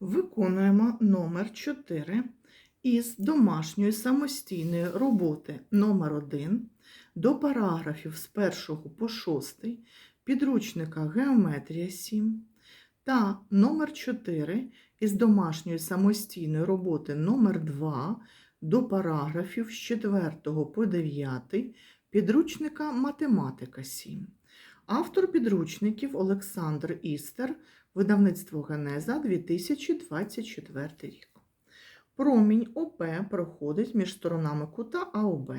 Виконуємо номер 4 із домашньої самостійної роботи номер 1 до параграфів з 1 по 6 підручника Геометрія 7 та номер 4 із домашньої самостійної роботи номер 2 до параграфів з 4 по 9 підручника Математика 7. Автор підручників Олександр Істер, видавництво Генеза 2024 рік. Промінь ОП проходить між сторонами кута АОБ.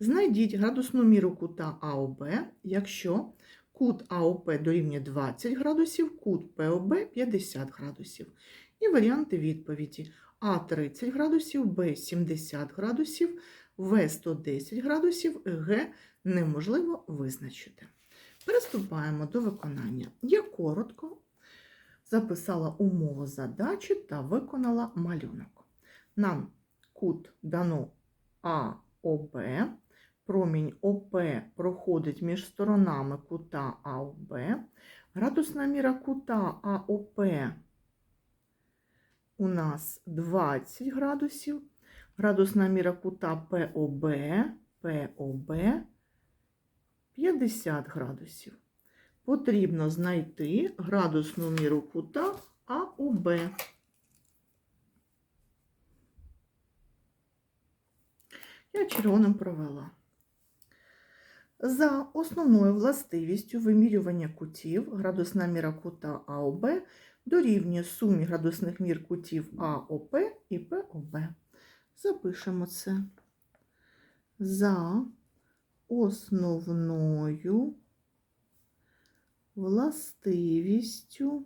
Знайдіть градусну міру кута АОБ, якщо кут АОП дорівнює 20 градусів, кут ПОБ 50 градусів. І варіанти відповіді А 30 градусів, Б 70 градусів, В 110 градусів, Г неможливо визначити. Приступаємо до виконання. Я коротко записала умову задачі та виконала малюнок. Нам кут дано АОБ, промінь ОП проходить між сторонами кута АОБ, градусна міра кута АОП у нас 20 градусів, градусна міра кута ПОБ, ПОБ 50 градусів. Потрібно знайти градусну міру кута АОБ. Я червоним провела. За основною властивістю вимірювання кутів градусна міра кута АОБ дорівнює сумі градусних мір кутів АОП і ПОБ. Запишемо це. За основною властивістю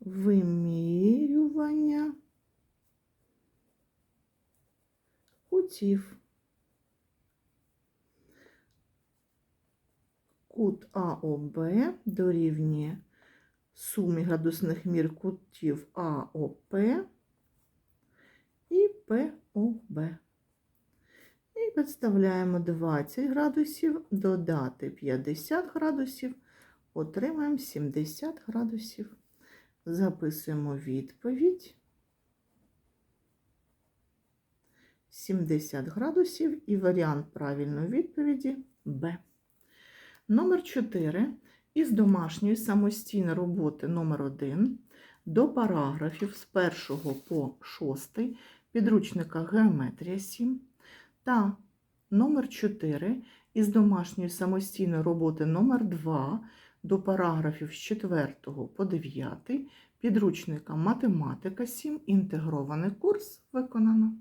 вимірювання кутів. Кут АОБ дорівнює сумі градусних мір кутів АОП і ПОБ. Підставляємо 20 градусів, додати 50 градусів, отримаємо 70 градусів. Записуємо відповідь. 70 градусів і варіант правильної відповіді Б. Номер 4 із домашньої самостійної роботи номер 1 до параграфів з 1 по 6 підручника Геометрія 7 та номер 4 із домашньої самостійної роботи номер 2 до параграфів з 4 по 9 підручника Математика 7 інтегрований курс виконано.